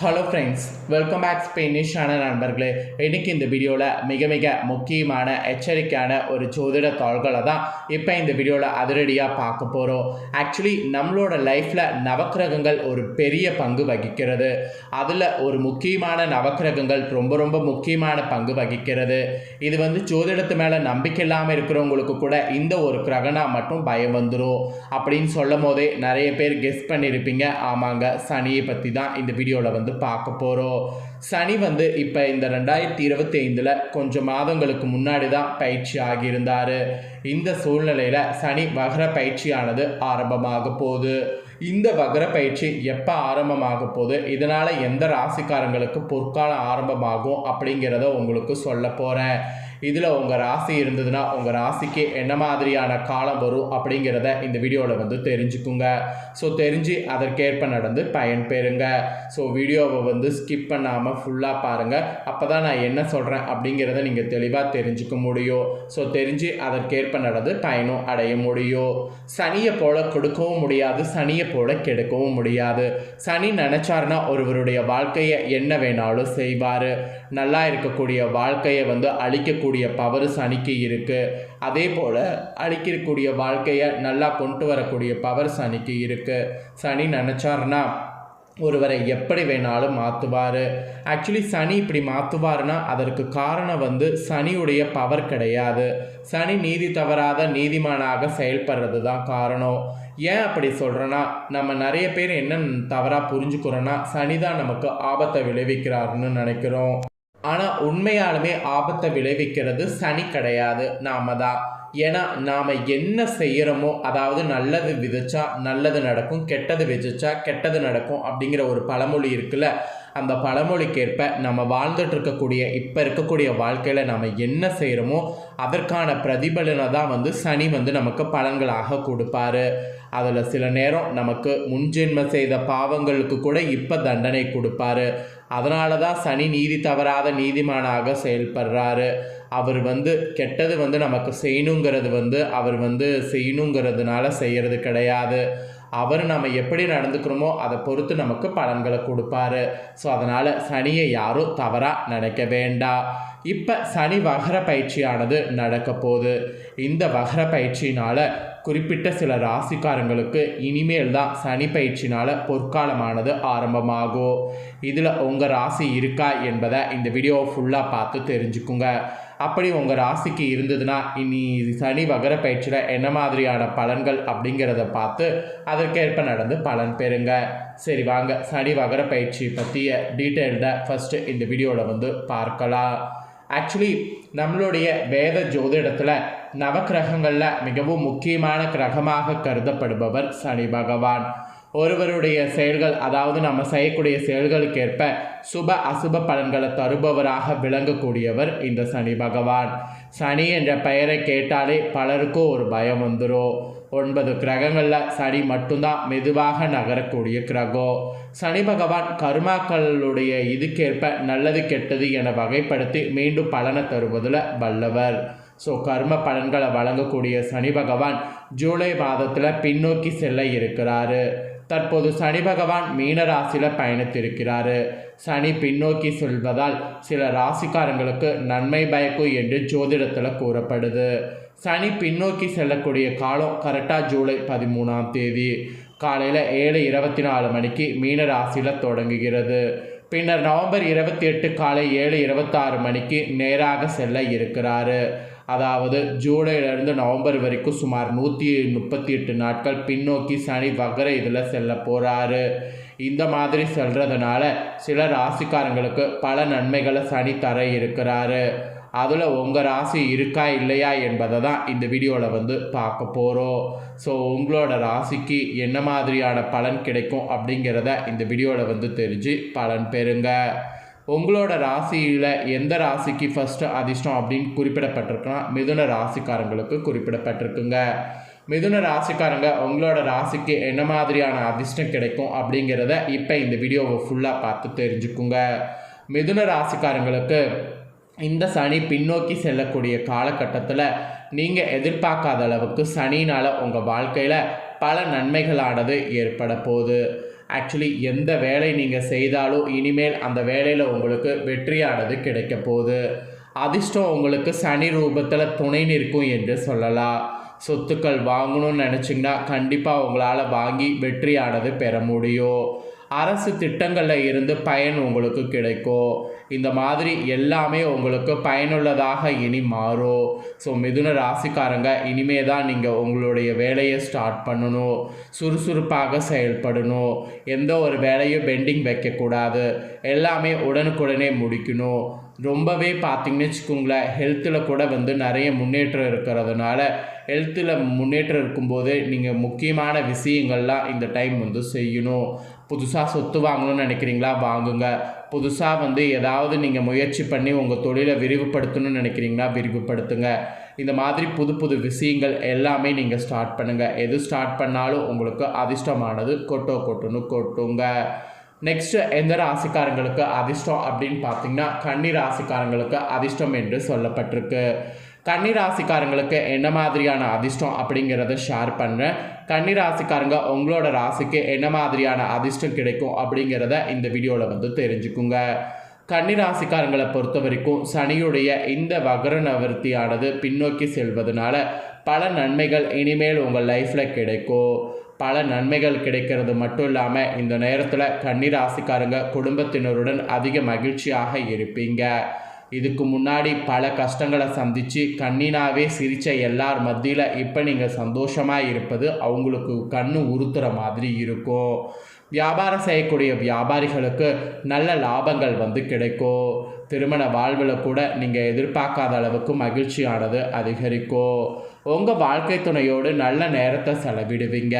Hello friends welcome back ஸ்பெயினிஷான நண்பர்களே. இன்றைக்கி இந்த வீடியோவில் மிக மிக முக்கியமான எச்சரிக்கையான ஒரு ஜோதிட தாள்களை தான் இப்போ இந்த வீடியோவில் அதிரடியாக பார்க்க போகிறோம் ஆக்சுவலி நம்மளோட லைஃப்பில் நவக்கிரகங்கள் ஒரு பெரிய பங்கு வகிக்கிறது. அதில் ஒரு முக்கியமான நவக்கிரகங்கள் ரொம்ப ரொம்ப முக்கியமான பங்கு வகிக்கிறது. இது வந்து ஜோதிடத்து மேலே நம்பிக்கை இல்லாமல் இருக்கிறவங்களுக்கு கூட இந்த ஒரு கிரகணம் மட்டும் பயம் வந்துடும் அப்படின்னு சொல்லும் போதே நிறைய பேர் கெஸ் பண்ணியிருப்பீங்க ஆமாங்க சனியை பற்றி தான் இந்த வீடியோவில் வந்து பார்க்க போகிறோம் சனி வந்து இப்போ இந்த ரெண்டாயிரத்தி இருபத்தி ஐந்தில் கொஞ்சம் மாதங்களுக்கு முன்னாடி தான் பயிற்சி ஆகியிருந்தார். இந்த சூழ்நிலையில் சனி வகர பயிற்சியானது ஆரம்பமாக போகுது. இந்த வகர பயிற்சி எப்போ ஆரம்பமாக போகுது? இதனால் எந்த ராசிக்காரங்களுக்கு பொற்காலம் ஆரம்பமாகும் அப்படிங்கிறத உங்களுக்கு சொல்ல போகிறேன் இதில் உங்கள் ராசி இருந்ததுன்னா உங்கள் ராசிக்கு என்ன மாதிரியான காலம் வரும் அப்படிங்கிறத இந்த வீடியோவில் வந்து தெரிஞ்சுக்குங்க. ஸோ தெரிஞ்சு அதற்கேற்ப நடந்து பயன் பெறுங்க. ஸோ வீடியோவை வந்து ஸ்கிப் பண்ணாமல் ஃபுல்லாக பாருங்கள் அப்போ தான் நான் என்ன சொல்கிறேன் அப்படிங்கிறத நீங்கள் தெளிவாக தெரிஞ்சுக்க முடியும். ஸோ தெரிஞ்சு அதற்கேற்ப நடந்து பயனும் அடைய முடியும். சனியை போல் கொடுக்கவும் முடியாது சனியை போல் கெடுக்கவும் முடியாது. சனி நினச்சாருன்னா ஒருவருடைய வாழ்க்கையை என்ன வேணாலும் செய்வார். நல்லா இருக்கக்கூடிய வாழ்க்கையை வந்து அழிக்கக்கூடிய பவர் சனிக்கு இருக்குது அதே போல் அழிக்கக்கூடிய வாழ்க்கையை நல்லா கொண்டு வரக்கூடிய பவர் சனிக்கு இருக்குது சனி நினச்சாருன்னா ஒருவரை எப்படி வேணாலும் மாற்றுவார் ஆக்சுவலி சனி இப்படி மாற்றுவார்னா அதற்கு காரணம் வந்து சனியுடைய பவர் கிடையாது. சனி நீதி தவறாத நீதிமானாக செயல்படுறது தான் காரணம். ஏன் அப்படி சொல்கிறேன்னா நம்ம நிறைய பேர் என்ன தவறாக புரிஞ்சுக்கிறோன்னா சனி தான் நமக்கு ஆபத்தை விளைவிக்கிறாருன்னு நினைக்கிறோம். ஆனால் உண்மையாலுமே ஆபத்தை விளைவிக்கிறது சனி கிடையாது நாம தான் ஏன்னா நாம் என்ன செய்கிறோமோ அதாவது நல்லது விதைச்சா நல்லது நடக்கும் கெட்டது விதைச்சா கெட்டது நடக்கும் அப்படிங்கிற ஒரு பழமொழி இருக்குல்ல? அந்த பழமொழிக்கேற்ப நம்ம வாழ்ந்துட்டு இருக்கக்கூடிய இப்போ இருக்கக்கூடிய வாழ்க்கையில் நாம் என்ன செய்கிறோமோ அதற்கான பிரதிபலனை தான் வந்து சனி வந்து நமக்கு பலன்களாக கொடுப்பாரு. அதில் சில நேரம் நமக்கு முன்ஜென்ம செய்த பாவங்களுக்கு கூட இப்போ தண்டனை கொடுப்பாரு. அதனால தான் சனி நீதி தவறாத நீதிமானாக செயல்படுறாரு. அவர் வந்து கெட்டது வந்து நமக்கு செய்யணுங்கிறது வந்து அவர் வந்து செய்யணுங்கிறதுனால செய்கிறது கிடையாது. அவர் நம்ம எப்படி நடந்துக்கிறோமோ அதை பொறுத்து நமக்கு பலன்களை கொடுப்பாரு. ஸோ அதனால் சனியை யாரும் தவறாக நினைக்க வேண்டாம் இப்போ சனி வகர பயிற்சியானது நடக்க போகுது. இந்த வகர பயிற்சியினால் குறிப்பிட்ட சில ராசிக்காரங்களுக்கு இனிமேல் தான் சனி பயிற்சினால் பொற்காலமானது ஆரம்பமாகும். இதில் உங்கள் ராசி இருக்கா என்பதை இந்த வீடியோ ஃபுல்லாக பார்த்து தெரிஞ்சுக்குங்க. அப்படி உங்கள் ராசிக்கு இருந்ததுன்னா இனி சனி வகர பயிற்சியில் என்ன மாதிரியான பலன்கள் அப்படிங்கிறத பார்த்து அதற்கேற்ப நடந்து பலன் பெறுங்க. சரி வாங்க. சனி வகர பயிற்சி பற்றிய டீட்டெயில்டாக ஃபஸ்ட்டு இந்த வீடியோவில் வந்து பார்க்கலாம். ஆக்சுவலி நம்மளுடைய வேத ஜோதிடத்தில் நவக்கிரகங்களில் மிகவும் முக்கியமான கிரகமாக கருதப்படுபவர் சனி பகவான். ஒருவருடைய செயல்கள் அதாவது நம்ம செய்யக்கூடிய செயல்களுக்கேற்ப சுப அசுப பலன்களை தருபவராக விளங்கக்கூடியவர் இந்த சனி பகவான். சனி என்ற பெயரை கேட்டாலே பலருக்கும் ஒரு பயம் வந்துடும் ஒன்பது கிரகங்களில் சனி மட்டும்தான் மெதுவாக நகரக்கூடிய கிரகம். சனி பகவான் கருமாக்களுடைய இதுக்கேற்ப நல்லது கெட்டது என வகைப்படுத்தி மீண்டும் பலனை தருவதில் வல்லவர். ஸோ கர்ம பலன்களை வழங்கக்கூடிய சனி பகவான் ஜூலை மாதத்தில் பின்னோக்கி செல்ல இருக்கிறாரு. தற்போது சனி பகவான் மீன பயணித்திருக்கிறார் பயணித்திருக்கிறாரு. சனி பின்னோக்கி செல்வதால் சில ராசிக்காரங்களுக்கு நன்மை பயக்கும் என்று ஜோதிடத்தில் கூறப்படுது. சனி பின்னோக்கி செல்லக்கூடிய காலம் கரெக்டாக ஜூலை பதிமூணாம் தேதி. காலையில் ஏழு இருபத்தி நாலு மணிக்கு மீன ராசியில் தொடங்குகிறது. பின்னர் நவம்பர் இருபத்தி எட்டு காலை ஏழு இருபத்தாறு மணிக்கு நேராக செல்ல இருக்கிறாரு. அதாவது ஜூலையிலிருந்து நவம்பர் வரைக்கும் சுமார் நூற்றி முப்பத்தி எட்டு நாட்கள் பின்னோக்கி சனி வகர இதில் செல்ல போகிறாரு இந்த மாதிரி செல்கிறதுனால சில ராசிக்காரங்களுக்கு பல நன்மைகளை சனி தர இருக்கிறாரு. அதில் உங்கள் ராசி இருக்கா இல்லையா என்பதை தான் இந்த வீடியோவில் வந்து பார்க்க போகிறோம் ஸோ உங்களோட ராசிக்கு என்ன மாதிரியான பலன் கிடைக்கும் அப்படிங்கிறத இந்த வீடியோவில் வந்து தெரிஞ்சு பலன் பெறுங்க. உங்களோட ராசியில் எந்த ராசிக்கு ஃபஸ்ட்டு அதிர்ஷ்டம் அப்படின்னு குறிப்பிடப்பட்டிருக்குன்னா மிதுன ராசிக்காரங்களுக்கு குறிப்பிடப்பட்டிருக்குங்க. மிதுன ராசிக்காரங்க உங்களோட ராசிக்கு என்ன மாதிரியான அதிர்ஷ்டம் கிடைக்கும் அப்படிங்கிறத இப்போ இந்த வீடியோவை ஃபுல்லாக பார்த்து தெரிஞ்சுக்குங்க. மிதுன ராசிக்காரங்களுக்கு இந்த சனி பின்னோக்கி செல்லக்கூடிய காலகட்டத்தில் நீங்கள் எதிர்பார்க்காத அளவுக்கு சனினால் உங்கள் வாழ்க்கையில் பல நன்மைகளானது ஏற்பட போகுது. ஆக்சுவலி எந்த வேலை நீங்கள் செய்தாலும் இனிமேல் அந்த வேலையில் உங்களுக்கு வெற்றியானது கிடைக்க போகுது. அதிர்ஷ்டம் உங்களுக்கு சனி ரூபத்தில் துணை நிற்கும் என்று சொல்லலாம். சொத்துக்கள் வாங்கணும்னு நினச்சிங்கன்னா கண்டிப்பாக உங்களால் வாங்கி வெற்றியானது பெற முடியும். அரசு திட்டங்களில் இருந்து பயன் உங்களுக்கு கிடைக்கும். இந்த மாதிரி எல்லாமே உங்களுக்கு பயனுள்ளதாக இனி மாறும் ஸோ மிதுன ராசிக்காரங்க இனிமே தான் நீங்கள் உங்களுடைய வேலையை ஸ்டார்ட் பண்ணணும் சுறுசுறுப்பாக செயல்படணும் எந்த ஒரு வேலையும் பெண்டிங் வைக்கக்கூடாது. எல்லாமே உடனுக்குடனே முடிக்கணும். ரொம்பவே பார்த்திங்கன்னு வச்சுக்கோங்களேன் ஹெல்த்தில் கூட வந்து நிறைய முன்னேற்றம் இருக்கிறதுனால ஹெல்த்தில் முன்னேற்றம் இருக்கும்போது நீங்கள் முக்கியமான விஷயங்கள்லாம் இந்த டைம் வந்து செய்யணும். புதுசாக சொத்து வாங்கணும்னு நினைக்கிறீங்களா? வாங்குங்க. புதுசாக வந்து ஏதாவது நீங்கள் முயற்சி பண்ணி உங்கள் தொழிலை விரிவுபடுத்தணும்னு நினைக்கிறீங்களா விரிவுபடுத்துங்க. இந்த மாதிரி புது புது விஷயங்கள் எல்லாமே நீங்கள் ஸ்டார்ட் பண்ணுங்கள் எது ஸ்டார்ட் பண்ணாலும் உங்களுக்கு அதிர்ஷ்டமானது கொட்டோ கொட்டுன்னு கொட்டுங்க. நெக்ஸ்ட்டு எந்த ராசிக்காரங்களுக்கு அதிர்ஷ்டம் அப்படின்னு பார்த்தீங்கன்னா கன்னி ராசிக்காரங்களுக்கு அதிர்ஷ்டம் என்று சொல்லப்பட்டிருக்கு. கன்னி ராசிக்காரங்களுக்கு என்ன மாதிரியான அதிர்ஷ்டம் அப்படிங்கிறத ஷேர் பண்ணுறேன் கன்னி ராசிக்காரங்க உங்களோட ராசிக்கு என்ன மாதிரியான அதிர்ஷ்டம் கிடைக்கும் அப்படிங்கிறத இந்த வீடியோவில் வந்து தெரிஞ்சுக்குங்க. கன்னி ராசிக்காரங்களை பொறுத்த வரைக்கும் சனியுடைய இந்த வகர நவர்த்தியானது பின்னோக்கி செல்வதனால பல நன்மைகள் இனிமேல் உங்கள் லைஃப்பில் கிடைக்கும். பல நன்மைகள் கிடைக்கிறது மட்டும் இல்லாமல் இந்த நேரத்தில் கண்ணீர் ராசிக்காரங்க குடும்பத்தினருடன் அதிக மகிழ்ச்சியாக இருப்பீங்க. இதுக்கு முன்னாடி பல கஷ்டங்களை சந்தித்து கண்ணினாவே சிரித்த எல்லார் மத்தியில் இப்போ நீங்கள் சந்தோஷமாக இருப்பது அவங்களுக்கு கண்ணு உறுத்துற மாதிரி இருக்கும். வியாபாரம் செய்யக்கூடிய வியாபாரிகளுக்கு நல்ல லாபங்கள் வந்து கிடைக்கும். திருமண வாழ்வில் கூட நீங்கள் எதிர்பார்க்காத அளவுக்கு மகிழ்ச்சியானது அதிகரிக்கும். உங்கள் வாழ்க்கை துணையோடு நல்ல நேரத்தை செலவிடுவீங்க.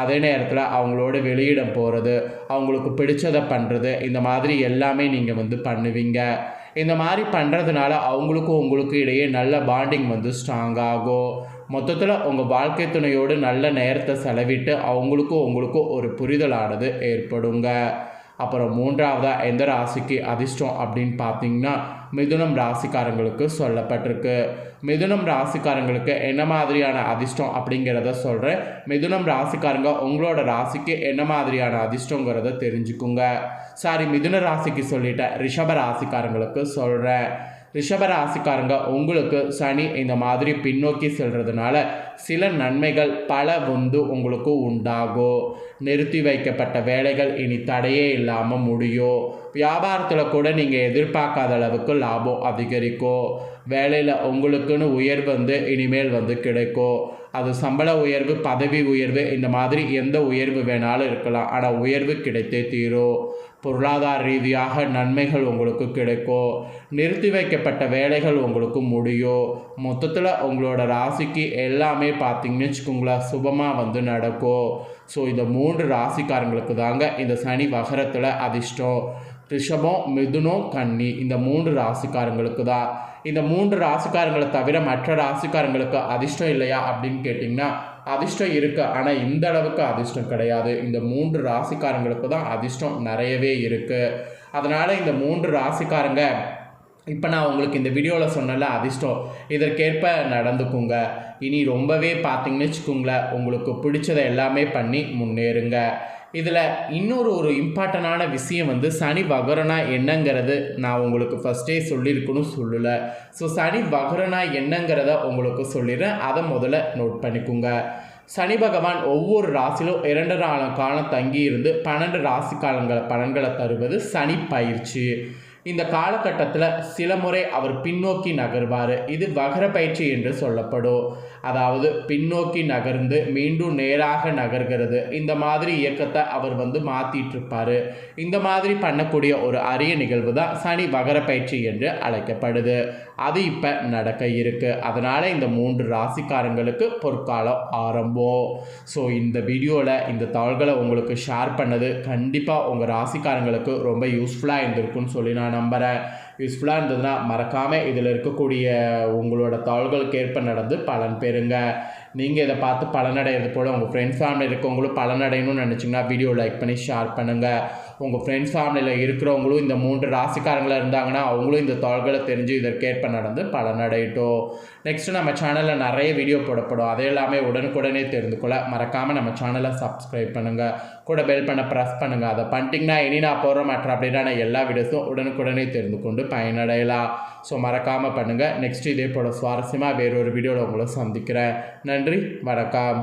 அதே நேரத்தில் அவங்களோட வெளியிடம் போகிறது அவங்களுக்கு பிடிச்சதை பண்ணுறது இந்த மாதிரி எல்லாமே நீங்கள் வந்து பண்ணுவீங்க. இந்த மாதிரி பண்ணுறதுனால அவங்களுக்கும் உங்களுக்கும் இடையே நல்ல பாண்டிங் வந்து ஸ்ட்ராங் ஆகும். மொத்தத்தில் உங்கள் வாழ்க்கை துணையோடு நல்ல நேரத்தை செலவிட்டு அவங்களுக்கும் உங்களுக்கும் ஒரு புரிதலானது ஏற்படுங்க. அப்புறம் மூன்றாவதாக எந்த ராசிக்கு அதிர்ஷ்டம் அப்படின்னு பார்த்தீங்கன்னா மிதுனம் ராசிக்காரங்களுக்கு சொல்லப்பட்டிருக்கு. மிதுனம் ராசிக்காரங்களுக்கு என்ன மாதிரியான அதிர்ஷ்டம் அப்படிங்கிறத சொல்கிறேன் மிதுனம் ராசிக்காரங்க உங்களோட ராசிக்கு என்ன மாதிரியான அதிர்ஷ்டங்கிறத தெரிஞ்சுக்குங்க. சாரி மிதுன ராசிக்கு சொல்லிட்டேன் ரிஷப ராசிக்காரங்களுக்கு சொல்கிறேன் ரிஷப ராசிக்காரங்க உங்களுக்கு சனி இந்த மாதிரி பின்னோக்கி செல்றதுனால சில நன்மைகள் பல வந்து உங்களுக்கு உண்டாகும். நிறுத்தி வைக்கப்பட்ட வேலைகள் இனி தடையே இல்லாமல் முடியும். வியாபாரத்தில் கூட நீங்கள் எதிர்பார்க்காத அளவுக்கு லாபம் அதிகரிக்கும் வேலையில் உங்களுக்குன்னு உயர்வு வந்து இனிமேல் வந்து கிடைக்கும் அது சம்பள உயர்வு பதவி உயர்வு இந்த மாதிரி எந்த உயர்வு வேணாலும் இருக்கலாம். ஆனால் உயர்வு கிடைத்தே தீரும் பொருளாதார ரீதியாக நன்மைகள் உங்களுக்கு கிடைக்கும் நிறுத்தி வைக்கப்பட்ட வேலைகள் உங்களுக்கு முடியும் மொத்தத்தில் உங்களோட ராசிக்கு எல்லாமே பார்த்தீங்கன்னு வச்சுக்கோங்களேன் சுபமாக வந்து நடக்கும் ஸோ இந்த மூன்று ராசிக்காரங்களுக்கு தாங்க இந்த சனி வகரத்தில் அதிர்ஷ்டம். ரிஷபம் மிதுனம் கன்னி இந்த மூன்று ராசிக்காரங்களுக்கு தான் இந்த மூன்று ராசிக்காரங்களை தவிர மற்ற ராசிக்காரங்களுக்கு அதிர்ஷ்டம் இல்லையா அப்படின்னு கேட்டிங்கன்னா அதிர்ஷ்டம் இருக்குது ஆனால் இந்த அளவுக்கு அதிர்ஷ்டம் கிடையாது. இந்த மூன்று ராசிக்காரங்களுக்கு தான் அதிர்ஷ்டம் நிறையவே இருக்குது அதனால் இந்த மூன்று ராசிக்காரங்க இப்போ நான் உங்களுக்கு இந்த வீடியோவில் சொன்னல அதிர்ஷ்டம். இதற்கேற்ப நடந்துக்குங்க. இனி ரொம்பவே பார்த்தீங்கன்னு வச்சுக்கோங்களேன் உங்களுக்கு பிடிச்சதை எல்லாமே பண்ணி முன்னேறுங்க. இதில் இன்னொரு ஒரு இம்பார்ட்டண்டான விஷயம் வந்து சனி வகரனா என்னங்கிறது நான் உங்களுக்கு ஃபஸ்ட்டே சொல்லியிருக்கணும் சொல்லலை. ஸோ சனி வகரனா என்னங்கிறத உங்களுக்கு சொல்லிடுறேன். அதை முதல்ல நோட் பண்ணிக்கோங்க. சனி பகவான் ஒவ்வொரு ராசிலும் இரண்டு காலம் தங்கி இருந்து பன்னெண்டு ராசி காலங்களை பலன்களை தருவது சனி பயிற்சி. இந்த காலகட்டத்தில் சில முறை அவர் பின்னோக்கி நகர்வார். இது வகர பயிற்சி என்று சொல்லப்படும். அதாவது பின்னோக்கி நகர்ந்து மீண்டும் நேராக நகர்கிறது. இந்த மாதிரி இயக்கத்தை அவர் வந்து மாற்றிட்டு இருப்பார் இந்த மாதிரி பண்ணக்கூடிய ஒரு அரிய நிகழ்வு தான் சனி வகர பயிற்சி என்று அழைக்கப்படுது. அது இப்போ நடக்க இருக்கு. அதனால் இந்த மூன்று ராசிக்காரங்களுக்கு பொற்காலம் ஆரம்பம். ஸோ இந்த வீடியோவில் இந்த தகவல்களை உங்களுக்கு ஷேர் பண்ணது கண்டிப்பாக உங்கள் ராசிக்காரங்களுக்கு ரொம்ப யூஸ்ஃபுல்லாக இருந்திருக்குன்னு சொல்லி நான் நம்புகிறேன் யூஸ்ஃபுல்லாக இருந்ததுன்னா மறக்காமல் இதில் இருக்கக்கூடிய உங்களோட தாள்களுக்கு ஏற்ப நடந்து பலன் பெறுங்க. நீங்கள் இதை பார்த்து பலனடைகிறது போல் உங்கள் ஃப்ரெண்ட்ஸ் ஃபேமிலி இருக்கவங்களும் பலனடையணும்னு நினச்சிங்கன்னா வீடியோ லைக் பண்ணி ஷேர் பண்ணுங்கள் உங்கள் ஃப்ரெண்ட்ஸ் ஃபேமிலியில் இருக்கிறவங்களும் இந்த மூன்று ராசிக்காரங்களாக இருந்தாங்கன்னா அவங்களும் இந்த தாள்களை தெரிஞ்சு இதற்கேற்ப நடந்து பலனடையட்டும். நெக்ஸ்ட்டு நம்ம சேனலில் நிறைய வீடியோ போடப்படும். அதை எல்லாமே உடனுக்குடனே தெரிந்து கொள்ள மறக்காமல் நம்ம சேனலை சப்ஸ்கிரைப் பண்ணுங்கள் கூட பெல் பண்ண ப்ரெஸ் பண்ணுங்கள் அதை பண்ணிட்டீங்கன்னா இனி நான் போகிற மற்ற அப்படின்னா எல்லா வீடியோஸும் உடனுக்குடனே தெரிந்து கொண்டு பயனடையலாம். ஸோ மறக்காமல் பண்ணுங்கள் நெக்ஸ்ட் இதே போல் சுவாரஸ்யமாக வேறொரு வீடியோவில் உங்களை சந்திக்கிறேன். நன்றி. நன்றி வணக்கம்